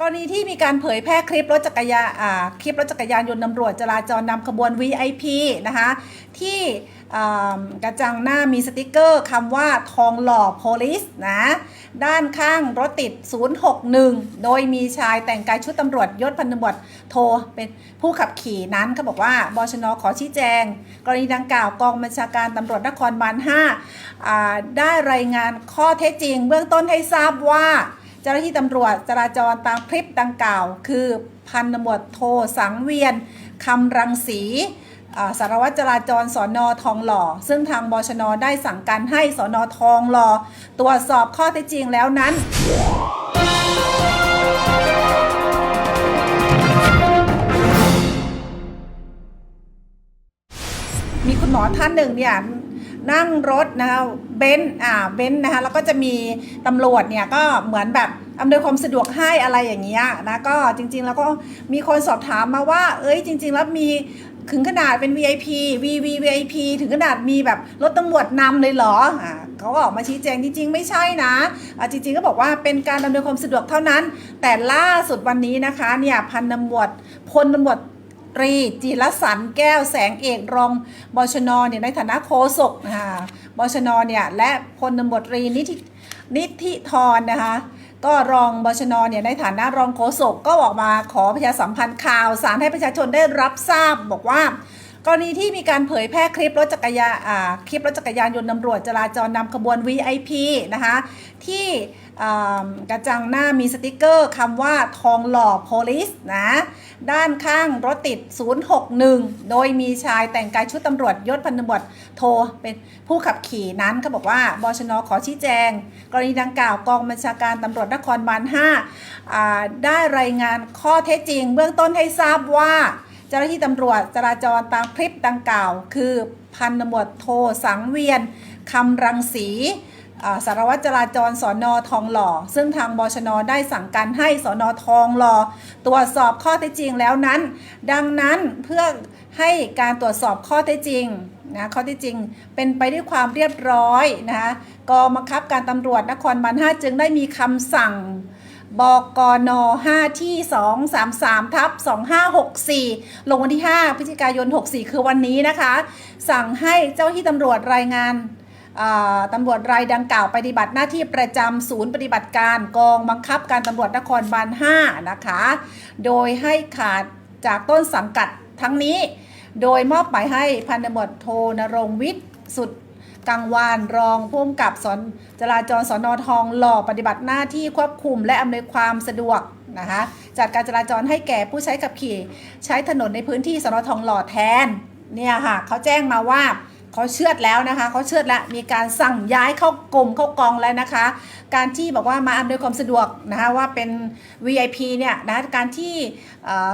กรณีที่มีการเผยแพร่คลิปรถจักรยานคลิปรถจักรยานยนต์ตำรวจจราจรนำขบวน VIP นะคะที่กระจังหน้ามีสติกเกอร์คำว่าทองหล่อ police นะด้านข้างรถติด 061 โดยมีชายแต่งกายชุดตำรวจยศพันตำรวจโทเป็นผู้ขับขี่นั้นเขาบอกว่าบชนขอชี้แจง กรณีดังกล่าวกองบัญชาการตำรวจนครบาล5ได้รายงานข้อเท็จจริง เบื้องต้นให้ทราบว่า จ้าหน้าที่ตำรวจจราจรตามคลิปดังกล่าว คือพันตำรวจโทสังเวียนคำรังสีสารวัตรจราจรสอนอทองหล่อ ซึ่งทางบชนได้สั่งการให้สอนอทองหล่อ ตรวจสอบข้อเท็จจริงแล้วนั้นมีคุณหมอท่านหนึ่งเนี่ย นั่งรถนะคะเบนซ์อ่าเบนซ์นะคะแล้วก็จะมีตำรวจเนี่ยก็เหมือนแบบอำนวยความสะดวกให้อะไรอย่างเงี้ยนะก็จริง ๆ แล้วก็มีคนสอบถามมาว่า เอ้ยจริง ๆ แล้วมีถึงขนาดเป็น VIP VV VIP ถึงขนาดมีแบบรถตำรวจนำเลยเหรออ่าเขาก็ออกมาชี้แจงจริง ๆ ไม่ใช่นะอ่าจริง ๆ ก็บอกว่าเป็นการอำนวยความสะดวกเท่านั้น แต่ล่าสุดวันนี้นะคะเนี่ยพันตำรวจพลตำรวจ ตรี จิรสันแก้วแสงเอกรองบชนเนี่ยในฐานะโฆษกนะคะบชนเนี่ยและพลตำรวจตรีนิธินิธิธรนะคะก็รองบชนเนี่ยในฐานะรองโฆษกก็ออกมาขอประชาสัมพันธ์ข่าวสารให้ประชาชนได้รับทราบบอกว่า กรณีที่มีการเผยแพร่คลิปรถจักรยานคลิปรถจักรยานยนต์ตำรวจจราจรนำขบวน VIP นะคะ ที่กระจังหน้ามีสติกเกอร์คำว่าทองหล่อ police นะ ด้านข้างรถติด 061 โดยมีชายแต่งกายชุดตำรวจยศพันตำรวจโทเป็นผู้ขับขี่นั้นเขาบอกว่าบชนขอชี้แจง กรณีดังกล่าวกองบัญชาการตำรวจนครบาล5ได้รายงานข้อเท็จจริง เบื้องต้นให้ทราบว่า เจ้าหน้าที่ตำรวจจราจรตามคลิปดังกล่าว คือพันตำรวจโทสังเวียนคำรังสีสารวัตรจราจรสอนอทองหล่อ ซึ่งทางบชนได้สั่งการให้สอนอทองหล่อตรวจสอบข้อเท็จจริงแล้วนั้น ดังนั้นเพื่อให้การตรวจสอบข้อเท็จจริงนะข้อเท็จจริงเป็นไปด้วยความเรียบร้อยนะคะกองบังคับการตำรวจนครบาล5จึงได้มีคำสั่ง บกน5ที่ 233ทับ2564 ลงวันที่ 5 พฤศจิกายน 64 คือวันนี้นะคะ สั่งให้เจ้าที่ตำรวจรายงานตำรวจรายดังกล่าวปฏิบัติหน้าที่ประจำศูนย์ปฏิบัติการกองบังคับการตำรวจนครบาล 5 นะคะ โดยให้ขาดจากต้นสังกัดทั้งนี้ โดยมอบหมายให้พันตำรวจโทนรงวิทย์สุด กังวานรองผู้กำกับสอนจราจรสอนอทองหล่อปฏิบัติหน้าที่ควบคุมและอำนวยความสะดวกนะคะจัดการจราจรให้แก่ผู้ใช้ขับขี่ ใช้ถนนในพื้นที่สอนอทองหล่อแทนเนี่ยค่ะเขาแจ้งมาว่า เขาเชือดแล้วนะคะเขาเชือดแล้วมีการสั่งย้ายเข้ากรมเข้ากองแล้วนะคะ การที่บอกว่ามาอำนวยความสะดวกนะคะว่าเป็น VIP เนี่ยนะการที่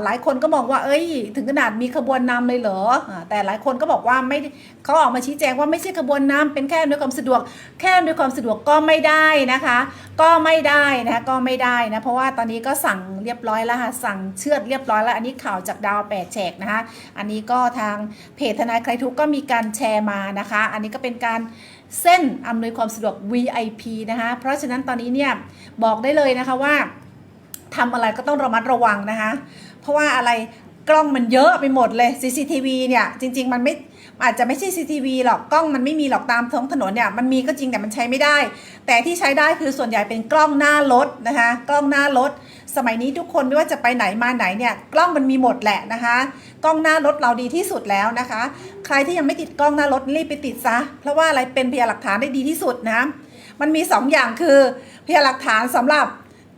หลายคนก็มองว่าเอ้ย ถึงขนาดมีขบวนนำเลยเหรอแต่หลายคนก็บอกว่าไม่เขาออกมาชี้แจงว่าไม่ใช่ขบวนนำเป็นแค่อำนวยความสะดวก แค่อำนวยความสะดวกก็ไม่ได้นะคะ ก็ไม่ได้นะคะก็ไม่ได้นะเพราะว่าตอนนี้ก็สั่งเรียบร้อยแล้วค่ะสั่งเชือดเรียบร้อยแล้วอันนี้ข่าวจากดาวแปดแฉกนะคะอันนี้ก็ทางเพจทนายใครทุกก็มีการแชร์มานะคะ อันนี้ก็เป็นการเส้นอำนวยความสะดวก VIP นะคะ เพราะฉะนั้นตอนนี้เนี่ยบอกได้เลยนะคะว่าทำอะไรก็ต้องระมัดระวังนะคะ เพราะว่าอะไร กล้องมันเยอะไปหมดเลย CCTV เนี่ยจริง ๆ มันไม่อาจจะไม่ใช่ CCTV หรอกกล้องมันไม่มีหรอกตามท้องถนนเนี่ยมันมีก็จริงแต่มันใช้ไม่ได้ แต่ที่ใช้ได้คือส่วนใหญ่เป็นกล้องหน้ารถนะคะกล้องหน้ารถ สมัยนี้ทุกคนไม่ว่าจะไปไหนมาไหนเนี่ยกล้องมันมีหมดแหละนะคะ กล้องหน้ารถเราดีที่สุดแล้วนะคะ ใครที่ยังไม่ติดกล้องหน้ารถรีบไปติดซะเพราะว่าอะไรเป็นพยานหลักฐานได้ดีที่สุดนะมันมีสองอย่างคือพยานหลักฐานสำหรับ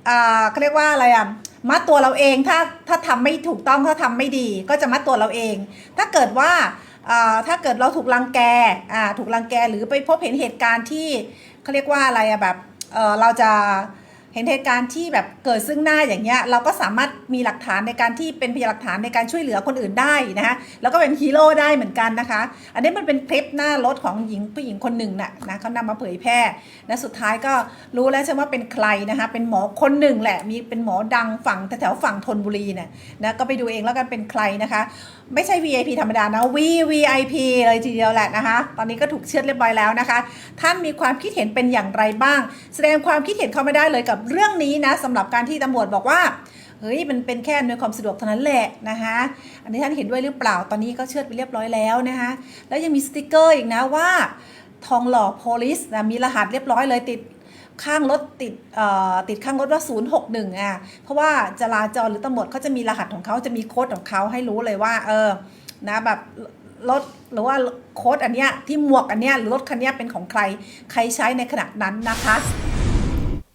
อ่าเขาเรียกว่าอะไรอะ มัดตัวเราเองถ้าถ้าทำไม่ถูกต้องถ้าทำไม่ดีก็จะมัดตัวเราเอง ถ้าเกิดว่าถ้าเกิดเราถูกรังแกอ่าถูกรังแกหรือไปพบเห็นเหตุการณ์ที่เขาเรียกว่าอะไรอะแบบเเราจะ เห็นเหตุการณ์ที่แบบเกิดซึ่งหน้าอย่างเงี้ยเราก็สามารถมีหลักฐานในการที่เป็นพยานหลักฐานในการช่วยเหลือคนอื่นได้นะฮะแล้วก็เป็นฮีโร่ได้เหมือนกันนะคะ อันนี้มันเป็นคลิปหน้ารถของหญิงผู้หญิงคนหนึ่งน่ะนะเขานำมาเผยแพร่และสุดท้ายก็รู้แล้วใช่ไหมว่าเป็นใครนะคะเป็นหมอคนหนึ่งแหละมีเป็นหมอดังฝั่งแถวฝั่งธนบุรีเนี่ยนะก็ไปดูเองแล้วกันเป็นใครนะคะ ไม่ใช่ VIP ธรรมดานะ VVIP เลยทีเดียวแหละนะคะ ตอนนี้ก็ถูกเชือดเรียบร้อยแล้วนะคะ ท่านมีความคิดเห็นเป็นอย่างไรบ้าง แสดงความคิดเห็นเข้ามาได้เลยกับเรื่องนี้นะสำหรับการที่ตำรวจบอกว่าเฮ้ยมันเป็นแค่อำนวยความสะดวกเท่านั้นแหละนะคะอันนี้ท่านเห็นด้วยหรือเปล่าตอนนี้ก็เชิดไปเรียบร้อยแล้วนะคะแล้วยังมีสติกเกอร์อีกนะว่าทองหล่อโพลิสนะมีรหัสเรียบร้อยเลยติดข้างรถติดติดข้างรถว่า 061อะเพราะว่าจราจรหรือตำรวจเขาจะมีรหัสของเขาจะมีโค้ดของเขาให้รู้เลยว่าเออนะแบบรถหรือว่าโค้ดอันเนี้ยที่หมวกอันเนี้ยหรือรถคันเนี้ยเป็นของใครใครใช้ในขณะนั้นนะคะ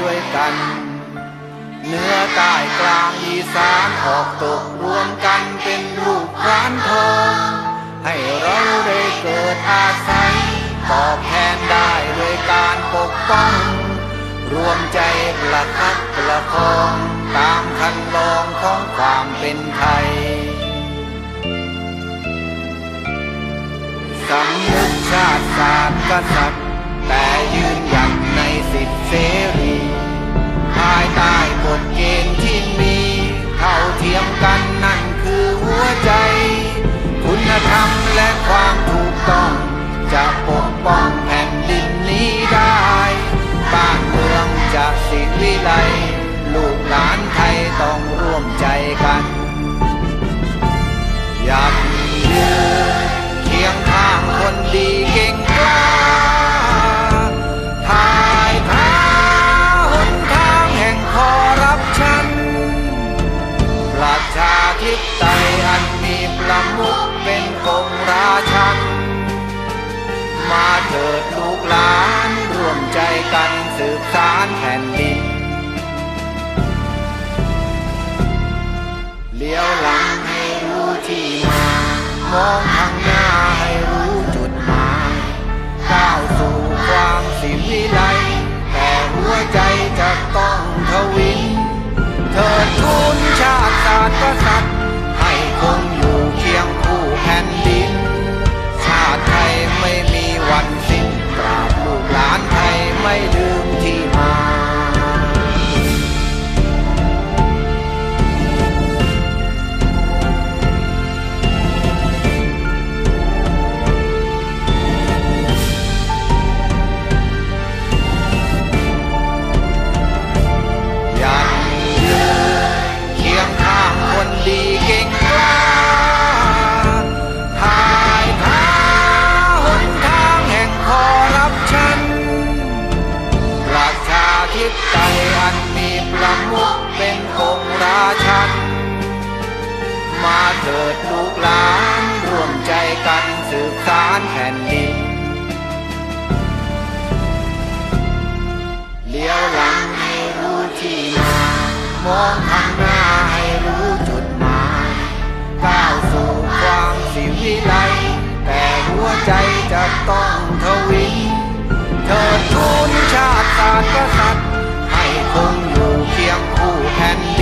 ด้วยกัน เนื้อใต้กลางอีสานออกตกรวมกันเป็นลูกพรานทองให้เราได้เกิดอาศัย ตอบแทนได้ด้วยการปกป้อง รวมใจประคับประคองตามคันลองของความเป็นไทยสำนึกชาติศาสตร์กษัตริย์แต่ยืนหยัดในสิทธิเสรี ฎเกณฑ์ที่มีเท่าเทียมกันนั่นคือหัวใจ คุณธรรมและความถูกต้อง จะปกป้องแผ่นดินนี้ได้ บ้านเมืองจะสิวิไลลูกหลานไทยต้องร่วมใจกัน ธิปไตยอันมีประมุขเป็นองค์ราชัน มาเถิดลูกหลานร่วมใจกันสืบสารแผ่นดิน เลี้ยวหลังให้รู้ที่มามองข้างหน้าให้รู้จุดหมายก้าวสู่ความสิวิไลแต่หัวใจจะต้องทวิน เถิดทุนชาติศาสตร์กษัตริย์ให้คงอยู่เคียงคู่แผ่นดิน ชาติไทยไม่ มาเกิดลูกหลานร่วมใจกันสืบสานแผ่นดิน เลี้ยวหลังให้รู้ที่มามองข้างหน้าให้รู้จุดหมายก้าวสู่ความสิวิไลแต่หัวใจจะต้องทวินเธอทูนชาติศาสตร์กษัตริย์ให้คงอยู่เคียงคู่แผ่นดิน